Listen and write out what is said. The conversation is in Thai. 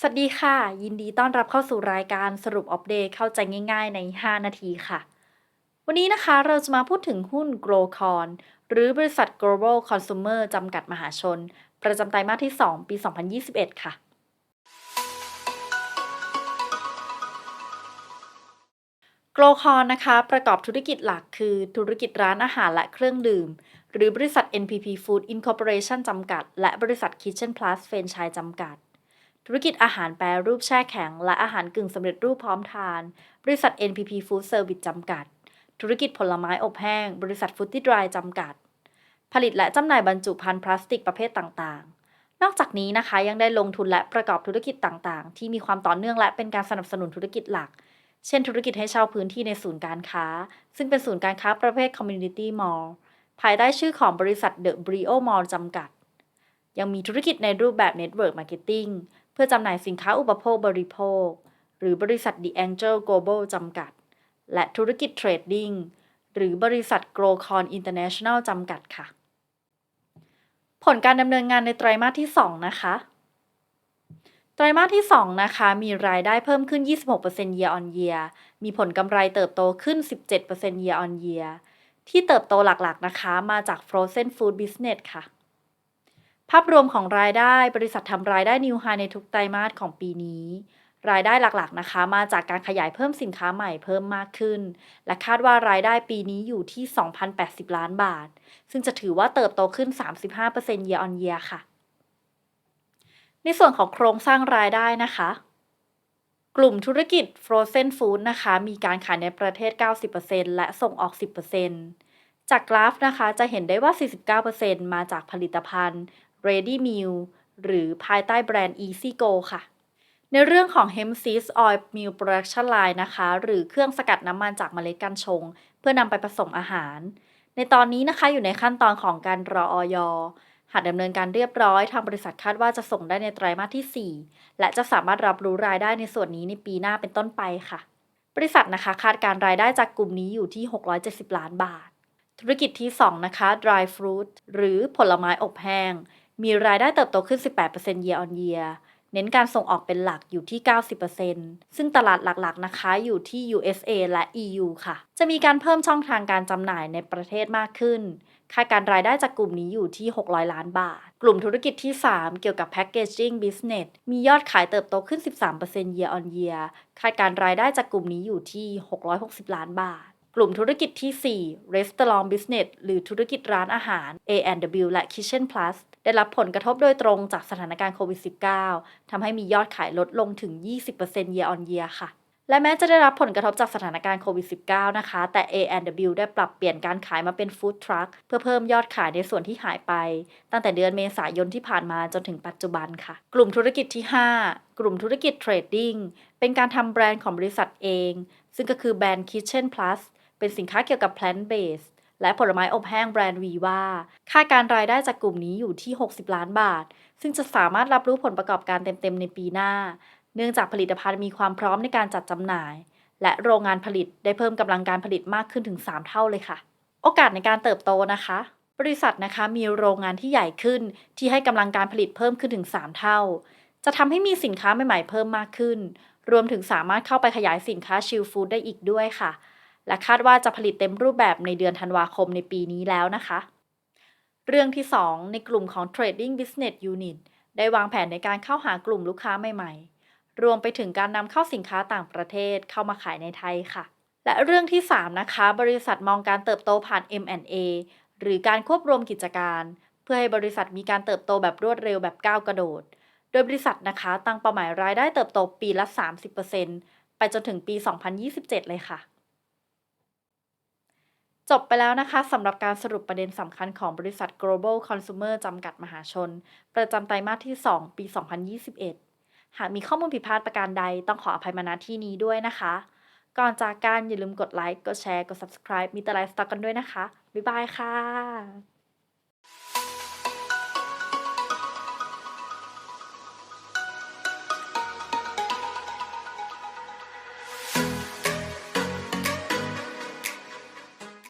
สวัสดีค่ะ ยินดีต้อนรับเข้าสู่รายการสรุปอัปเดตเข้าใจง่าย ๆ ใน 5 นาทีค่ะ วันนี้นะคะเราจะมาพูดถึงหุ้น Growcon หรือบริษัท Global Consumer จำกัดมหาชน ประจำไตรมาสที่ 2 ปี 2021 ค่ะ Growcon นะคะ ประกอบธุรกิจหลักคือธุรกิจร้านอาหารและเครื่องดื่ม หรือบริษัท NPP Food Incorporation จำกัด และบริษัท Kitchen Plus Franchise จำกัด ธุรกิจอาหารแปรรูปแช่แข็ง และอาหารกึ่งสำเร็จรูปพร้อมทาน บริษัท NPP Food Service จำกัด ธุรกิจผลไม้อบแห้ง บริษัท Foodie Dry จำกัด ผลิตและจำหน่ายบรรจุภัณฑ์พลาสติกประเภทต่างๆ นอกจากนี้นะคะยังได้ลงทุนและประกอบธุรกิจต่างๆ ที่มีความต่อเนื่องและเป็นการสนับสนุนธุรกิจหลัก เช่น ธุรกิจให้เช่าพื้นที่ในศูนย์การค้า ซึ่งเป็นศูนย์การค้าประเภท Community Mall ภายใต้ชื่อของบริษัท The Brio Mall จำกัด ยังมีธุรกิจในรูปแบบ Network Marketing พื่อจำหน่ายสินค้าอุปโภคบริโภค หรือบริษัท The Angel Global จำกัด และธุรกิจเทรดดิ้งหรือบริษัท Grocon International จำกัดค่ะ ผลการดำเนินงานในไตรมาสที่ 2 นะคะ ไตรมาสที่ 2 นะคะ มีรายได้เพิ่มขึ้น 26% year on year มีผลกำไรเติบโตขึ้น 17% year on year ที่เติบโตหลักๆนะคะ มาจาก Frozen Food Business ค่ะ ภาพรวมของรายได้บริษัททำรายได้นิวไฮในทุกไตรมาสของปีนี้ รายได้หลักๆนะคะ มาจากการขยายเพิ่มสินค้าใหม่เพิ่มมากขึ้น และคาดว่ารายได้ปีนี้อยู่ที่ 2,080 ล้านบาท ซึ่งจะถือว่าเติบโตขึ้น 35% year on year ค่ะ ในส่วนของโครงสร้างรายได้นะคะ กลุ่มธุรกิจ Frozen Food นะคะ มีการขายในประเทศ 90%และส่งออก 10%จากกราฟนะคะจะเห็นได้ว่า 49%มาจากผลิตภัณฑ์ Ready Meal หรือภายใต้แบรนด์ Easy Go ค่ะ ในเรื่องของ Hemp Seed Oil Meal Production Line นะคะ หรือเครื่องสกัดน้ำมันจากเมล็ดกัญชง เพื่อนำไปผสมอาหาร ในตอนนี้นะคะอยู่ในขั้นตอนของการรอออยหากดำเนินการเรียบร้อยทางบริษัทคาดว่าจะส่งได้ในไตรมาสที่ 4 และจะสามารถรับรู้รายได้ในส่วนนี้ในปีหน้าเป็นต้นไปค่ะ บริษัทนะคะคาดการรายได้จากกลุ่มนี้อยู่ที่ 670 ล้านบาท ธุรกิจที่ 2 นะคะ dry fruit หรือผลไม้อบแห้ง มีรายได้เติบโตขึ้น 18% year on year เน้นการส่งออกเป็นหลักอยู่ที่ 90%ซึ่งตลาดหลักๆนะคะอยู่ที่ USA และ EU ค่ะ จะมีการเพิ่มช่องทางการจำหน่ายในประเทศมากขึ้น คาดการรายได้จากกลุ่มนี้อยู่ที่ 600 ล้านบาท กลุ่มธุรกิจที่ 3 เกี่ยวกับ Packaging Business มียอดขายเติบโตขึ้น 13% year on year คาดการรายได้จากกลุ่มนี้อยู่ที่ 660 ล้านบาทกลุ่มธุรกิจที่ 4 Restaurant Business หรือธุรกิจร้านอาหาร A&W และ Kitchen Plus ได้รับผลกระทบโดยตรงจากสถานการณ์โควิด -19 ทำให้มียอดขายลดลงถึง 20% year on year ค่ะ และแม้จะได้รับผลกระทบจากสถานการณ์โควิด -19 นะคะ แต่ A&W ได้ปรับเปลี่ยนการขายมาเป็นฟู้ดทรัคเพื่อเพิ่มยอดขายในส่วนที่หายไป ตั้งแต่เดือนเมษายนที่ผ่านมาจนถึงปัจจุบันค่ะ กลุ่มธุรกิจที่ 5 กลุ่มธุรกิจเทรดดิ้งเป็นการทำแบรนด์ของบริษัทเอง ซึ่งก็คือแบรนด์ Kitchen Plus เป็นสินค้าเกี่ยวกับ plant based และผลไม้อบแห้งแบรนด์วีว่าคาดการรายได้จากกลุ่มนี้อยู่ที่ 60 ล้านบาท ซึ่งจะสามารถรับรู้ผลประกอบการเต็มๆในปีหน้า เนื่องจากผลิตภัณฑ์มีความพร้อมในการจัดจำหน่าย และโรงงานผลิตได้เพิ่มกำลังการผลิตมากขึ้นถึง 3 เท่าเลยค่ะ โอกาสในการเติบโตนะคะ บริษัทนะคะมีโรงงานที่ใหญ่ขึ้น ที่ให้กำลังการผลิตเพิ่มขึ้นถึง 3 เท่า จะทำให้มีสินค้าใหม่ๆเพิ่มมากขึ้น รวมถึงสามารถเข้าไปขยายสินค้าชิลฟู้ดได้อีกด้วยค่ะ และคาดว่าจะผลิตเต็มรูปแบบในเดือนธันวาคมในปีนี้แล้วนะคะ เรื่องที่ 2 ในกลุ่มของ Trading Business Unit ได้วางแผนในการเข้าหากลุ่มลูกค้าใหม่ๆ รวมไปถึงการนำเข้าสินค้าต่างประเทศเข้ามาขายในไทยค่ะ และเรื่องที่ 3 นะคะ บริษัทมองการเติบโตผ่าน M&A หรือการควบรวมกิจการ เพื่อให้บริษัทมีการเติบโตแบบรวดเร็วแบบก้าวกระโดด โดยบริษัทนะคะตั้งเป้าหมายรายได้เติบโตปีละ 30%ไปจนถึงปี 2027 เลยค่ะ จบไปแล้วนะคะสำหรับการสรุปประเด็นสำคัญของบริษัท Global Consumer จำกัดมหาชน ประจำไตรมาสที่ 2 ปี 2021 หากมีข้อมูลผิดพลาดประการใดต้องขออภัยมาณที่นี้ด้วยนะคะ ก่อนจากการอย่าลืมกดไลค์ กดแชร์ กด subscribe มีตไลฟ์สต็อกกันด้วยนะคะ บ๊ายบายค่ะ